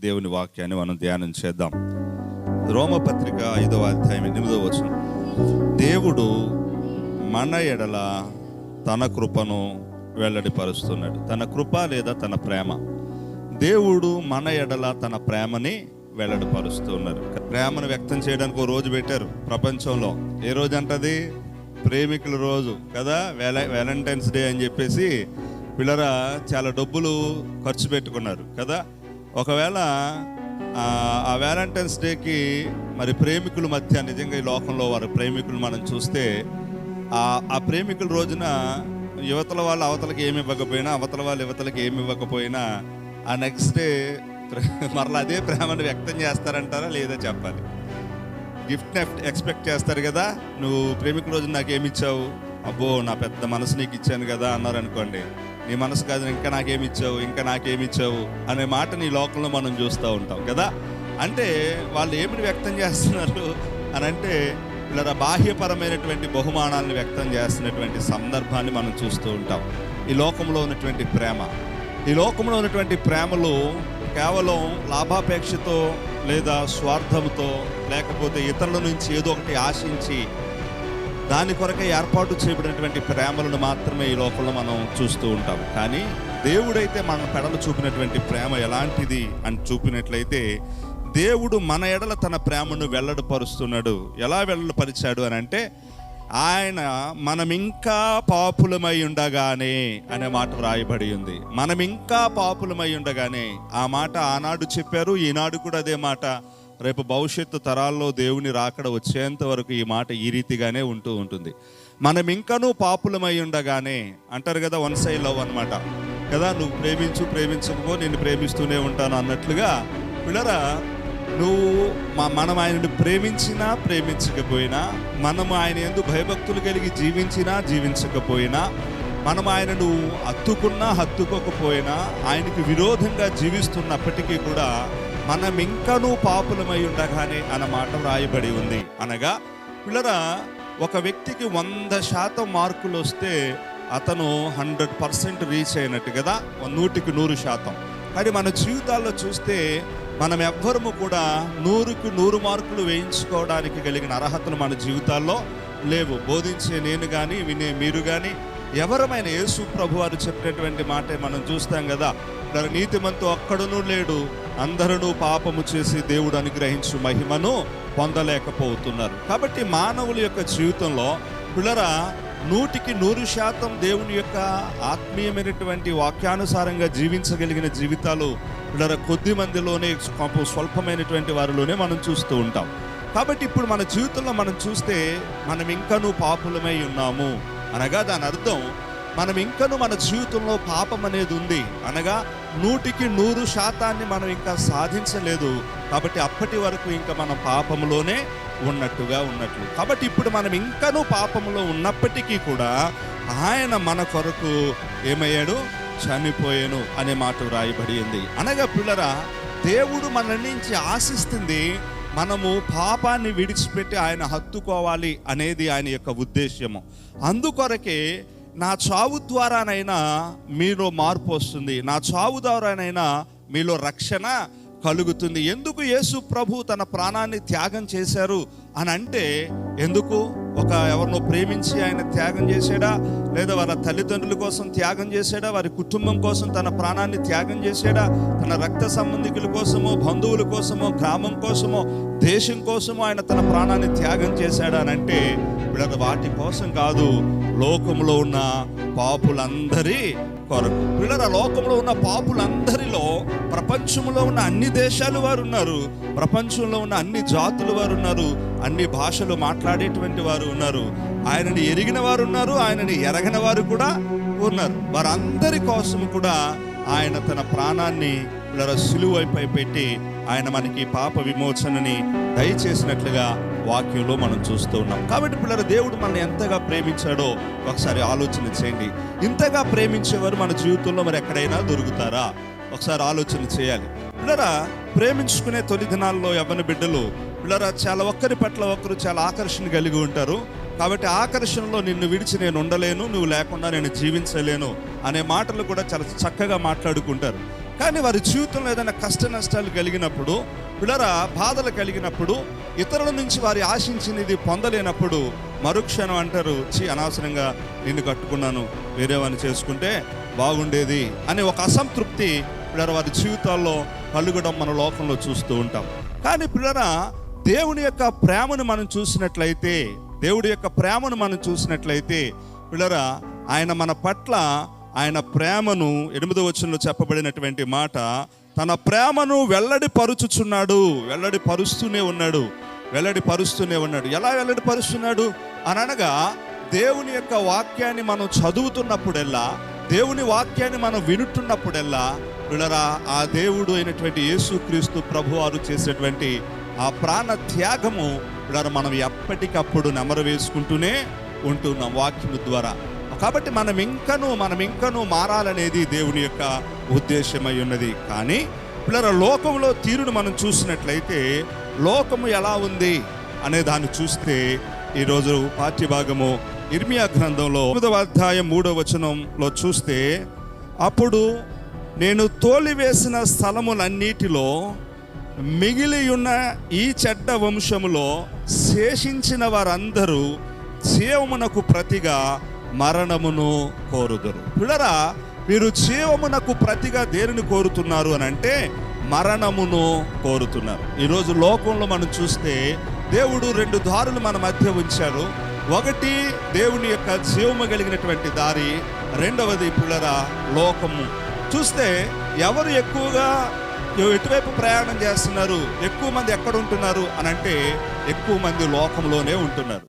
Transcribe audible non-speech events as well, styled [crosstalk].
దేవుని వాక్యాన్ని మనం ధ్యానం చేద్దాం. రోమపత్రిక ఐదవ అధ్యాయం ఎనిమిదవ వచనం. దేవుడు మన ఎడల తన కృపను వెల్లడిపరుస్తున్నాడు. తన కృప లేదా తన ప్రేమ. దేవుడు మన ఎడల తన ప్రేమని వెల్లడిపరుస్తున్నారు ప్రేమను వ్యక్తం చేయడానికి ఓ రోజు పెట్టారు ప్రపంచంలో. ఏ రోజు అంటది? ప్రేమికుల రోజు కదా? వ్యాల వ్యాలంటైన్స్ డే అని చెప్పేసి పిల్లరా చాలా డబ్బులు ఖర్చు పెట్టుకున్నారు కదా? ఒకవేళ ఆ, వ్యాలంటైన్స్ డేకి మరి ప్రేమికుల మధ్య నిజంగా ఈ లోకంలో వారు ప్రేమికులు మనం చూస్తే ఆ ఆ ప్రేమికుల రోజున యువతల వాళ్ళు అవతలకి ఏమి ఇవ్వకపోయినా అవతల వాళ్ళు యువతలకి ఏమి ఇవ్వకపోయినా ఆ నెక్స్ట్ డే [laughs] మరలా అదే ప్రేమను వ్యక్తం చేస్తారంటారా లేదా చెప్పాలి. గిఫ్ట్ ఎక్స్పెక్ట్ చేస్తారు కదా నువ్వు ప్రేమికుల రోజు నాకు ఏమి ఇచ్చావు? అబ్బో నా పెద్ద మనసు నీకు ఇచ్చాను కదా అన్నారు అనుకోండి నీ మనసు కాదు ఇంకా నాకేమి ఇచ్చావు ఇంకా నాకేమి ఇచ్చావు అనే మాట నీ లోకంలో మనం చూస్తూ ఉంటాం కదా. అంటే వాళ్ళు ఏమిటి వ్యక్తం చేస్తున్నారు అని అంటే ఇలా బాహ్యపరమైనటువంటి బహుమానాలను వ్యక్తం చేస్తున్నటువంటి సందర్భాన్ని మనం చూస్తూ ఉంటాం. ఈ లోకంలో ఉన్నటువంటి ప్రేమ. ఈ లోకంలో ఉన్నటువంటి ప్రేమలు కేవలం లాభాపేక్షతో లేదా స్వార్థంతో లేకపోతే ఇతరుల నుంచి ఏదో ఒకటి ఆశించి దాని కొరకే ఏర్పాటు చేయబడినటువంటి ప్రేమలను మాత్రమే ఈ లోకంలో మనం చూస్తూ ఉంటాం. కానీ దేవుడైతే మన పెడలు చూపినటువంటి ప్రేమ ఎలాంటిది అని చూపినట్లయితే దేవుడు మన ఎడల తన ప్రేమను వెల్లడిపరుస్తున్నాడు. ఎలా వెల్లడిపరిచాడు అని అంటే ఆయన మనం ఇంకా పాపులమై ఉండగానే అనే మాట వ్రాయబడి ఉంది. మనం ఇంకా పాపులమై ఉండగానే ఆ మాట ఆనాడు చెప్పారు ఈనాడు కూడా అదే మాట రేపు భవిష్యత్తు తరాల్లో దేవుని రాకడ వచ్చేంత వరకు ఈ మాట ఈ రీతిగానే ఉంటూ ఉంటుంది. మనం ఇంకనూ పాపులమై ఉండగానే అంటారు కదా వన్ సైడ్ లవ్ అనమాట కదా నువ్వు ప్రేమించు ప్రేమించకపో నేను ప్రేమిస్తూనే ఉంటాను అన్నట్లుగా పిల్లరా నువ్వు మా మనం ఆయనను ప్రేమించినా ప్రేమించకపోయినా మనం ఆయన ఎందు భయభక్తులు కలిగి జీవించినా జీవించకపోయినా మనం ఆయనను హత్తుకున్నా హత్తుకోకపోయినా ఆయనకి విరోధంగా జీవిస్తున్నప్పటికీ కూడా మనం ఇంకనూ పాపులమై ఉండగానే అన్న మాట వ్రాయబడి ఉంది. అనగా పిల్లరా ఒక వ్యక్తికి వంద శాతం మార్కులు వస్తే అతను హండ్రెడ్ పర్సెంట్ రీచ్ అయినట్టు కదా నూటికి నూరు శాతం. కానీ మన జీవితాల్లో చూస్తే మనం ఎవ్వరము కూడా నూరుకు నూరు మార్కులు వేయించుకోవడానికి కలిగిన అర్హతలు మన జీవితాల్లో లేవు. బోధించే నేను కానీ వినే మీరు కానీ ఎవరమైన యేసు ప్రభు వారు చెప్పినటువంటి మాటే మనం చూస్తాం కదా నీతిమంతు అక్కడనూ లేడు అందరూ పాపము చేసి దేవుడు అనుగ్రహించు మహిమను పొందలేకపోతున్నారు. కాబట్టి మానవుల యొక్క జీవితంలో పిల్లరా నూటికి నూరు శాతం దేవుని యొక్క ఆత్మీయమైనటువంటి వాక్యానుసారంగా జీవించగలిగిన జీవితాలు పిల్లర కొద్ది మందిలోనే కొంత స్వల్పమైనటువంటి వారిలోనే మనం చూస్తూ ఉంటాం. కాబట్టి ఇప్పుడు మన జీవితంలో మనం చూస్తే మనం ఇంకనూ పాపులమై ఉన్నాము అనగా దాని అర్థం మనం ఇంకను మన జీవితంలో పాపం అనేది ఉంది అనగా నూటికి నూరు శాతాన్ని మనం ఇంకా సాధించలేదు. కాబట్టి అప్పటి వరకు ఇంకా మనం పాపంలోనే ఉన్నట్టుగా ఉన్నట్లు. కాబట్టి ఇప్పుడు మనం ఇంకనూ పాపంలో ఉన్నప్పటికీ కూడా ఆయన మన కొరకు ఏమయ్యాడు? చనిపోయాను అనే మాట వ్రాయబడి ఉంది. అనగా పిల్లరా దేవుడు మన నుంచి ఆశిస్తుంది మనము పాపాన్ని విడిచిపెట్టి ఆయన హత్తుకోవాలి అనేది ఆయన యొక్క ఉద్దేశ్యము. అందుకొరకే నా చావు ద్వారానైనా మీలో మార్పు వస్తుంది. నా చావు ద్వారానైనా మీలో రక్షణ కలుగుతుంది. ఎందుకు యేసు ప్రభు తన ప్రాణాన్ని త్యాగం చేశారు? అని అంటే ఎందుకు? ఒక ఎవరినో ప్రేమించి ఆయన త్యాగం చేశాడా? లేదా వాళ్ళ తల్లిదండ్రుల కోసం త్యాగం చేశాడా? వారి కుటుంబం కోసం తన ప్రాణాన్ని త్యాగం చేశాడా? తన రక్త సంబంధికుల కోసమో బంధువుల కోసమో గ్రామం కోసమో దేశం కోసమో ఆయన తన ప్రాణాన్ని త్యాగం చేశాడా? అని అంటే వీళ్ళ వాటి కోసం కాదు లోకంలో ఉన్న పాపులందరి కొరకు. పిల్లల లోకంలో ఉన్న పాపులందరిలో ప్రపంచంలో ఉన్న అన్ని దేశాలు వారు ఉన్నారు. ప్రపంచంలో ఉన్న అన్ని జాతులు వారు ఉన్నారు. అన్ని భాషలు మాట్లాడేటువంటి వారు ఉన్నారు. ఆయనని ఎరిగిన వారు ఉన్నారు ఆయనని ఎరగిన వారు కూడా ఉన్నారు. వారందరి కోసం కూడా ఆయన తన ప్రాణాన్ని సులువైపై పెట్టి ఆయన మనకి పాప విమోచనని దయచేసినట్లుగా వాక్యంలో మనం చూస్తూ ఉన్నాం. కాబట్టి పిల్లల దేవుడు మనల్ని ఎంతగా ప్రేమించాడో ఒకసారి ఆలోచన చేయండి. ఇంతగా ప్రేమించేవారు మన జీవితంలో మరి ఎక్కడైనా దొరుకుతారా? ఒకసారి ఆలోచన చేయాలి. పిల్లరా ప్రేమించుకునే తొలి దినాల్లో ఎవరి బిడ్డలు పిల్లరా చాలా ఒక్కరి పట్ల ఒకరు చాలా ఆకర్షణ కలిగి ఉంటారు. కాబట్టి ఆకర్షణలో నిన్ను విడిచి నేను ఉండలేను నువ్వు లేకుండా నేను జీవించలేను అనే మాటలు కూడా చాలా చక్కగా మాట్లాడుకుంటారు. కానీ వారి జీవితంలో ఏదైనా కష్ట నష్టాలు కలిగినప్పుడు పిల్లరా బాధలు కలిగినప్పుడు ఇతరుల నుంచి వారి ఆశించినది పొందలేనప్పుడు మరుక్షణం అంటారు చి అనవసరంగా నిన్ను కట్టుకున్నాను వేరేవారిని చేసుకుంటే బాగుండేది అనే ఒక అసంతృప్తి పిల్లర వారి జీవితాల్లో కలుగడం మన లోకంలో చూస్తూ ఉంటాం. కానీ పిల్లరా దేవుని యొక్క ప్రేమను మనం చూసినట్లయితే దేవుడి యొక్క ప్రేమను మనం చూసినట్లయితే పిల్లరా ఆయన మన పట్ల ఆయన ప్రేమను ఎనిమిదో వచనంలో చెప్పబడినటువంటి మాట తన ప్రేమను వెల్లడి పరుచుచున్నాడు వెల్లడి పరుస్తూనే ఉన్నాడు వెల్లడి పరుస్తూనే ఉన్నాడు. ఎలా వెల్లడి పరుస్తున్నాడు అని అనగా దేవుని యొక్క వాక్యాన్ని మనం చదువుతున్నప్పుడెల్లా దేవుని వాక్యాన్ని మనం వినుతున్నప్పుడెల్లా పిల్లరా ఆ దేవుడు అయినటువంటి యేసుక్రీస్తు ప్రభువారు చేసేటువంటి ఆ ప్రాణ త్యాగము మనం ఎప్పటికప్పుడు నెమరు వేసుకుంటూనే ఉంటున్నాం వాక్యము ద్వారా. కాబట్టి మనం ఇంకను మనం ఇంకను మారాలనేది దేవుని యొక్క ఉద్దేశమై ఉన్నది. కానీ పిల్లల లోకంలో తీరును మనం చూసినట్లయితే లోకము ఎలా ఉంది అనే దాన్ని చూస్తే ఈరోజు పాఠ్యభాగము ఇర్మియా గ్రంథంలో తొమ్మిదవ అధ్యాయం మూడవ వచనంలో చూస్తే అప్పుడు నేను తోలివేసిన స్థలములన్నిటిలో మిగిలియున్న ఈ చెడ్డ వంశములో శేషించిన వారందరూ జీవమునకు ప్రతిగా మరణమును కోరుదురు. పిల్లరా మీరు జీవమునకు ప్రతిగా దేనిని కోరుతున్నారు అని అంటే మరణమును కోరుతున్నారు. ఈరోజు లోకంలో మనం చూస్తే దేవుడు రెండు దారులు మన మధ్య ఉంచారు ఒకటి దేవుని యొక్క జీవము కలిగినటువంటి దారి రెండవది పిల్లరా లోకము. చూస్తే ఎవరు ఎక్కువగా ఎటువైపు ప్రయాణం చేస్తున్నారు ఎక్కువ మంది ఎక్కడ ఉంటున్నారు అని అంటే ఎక్కువ మంది లోకంలోనే ఉంటున్నారు.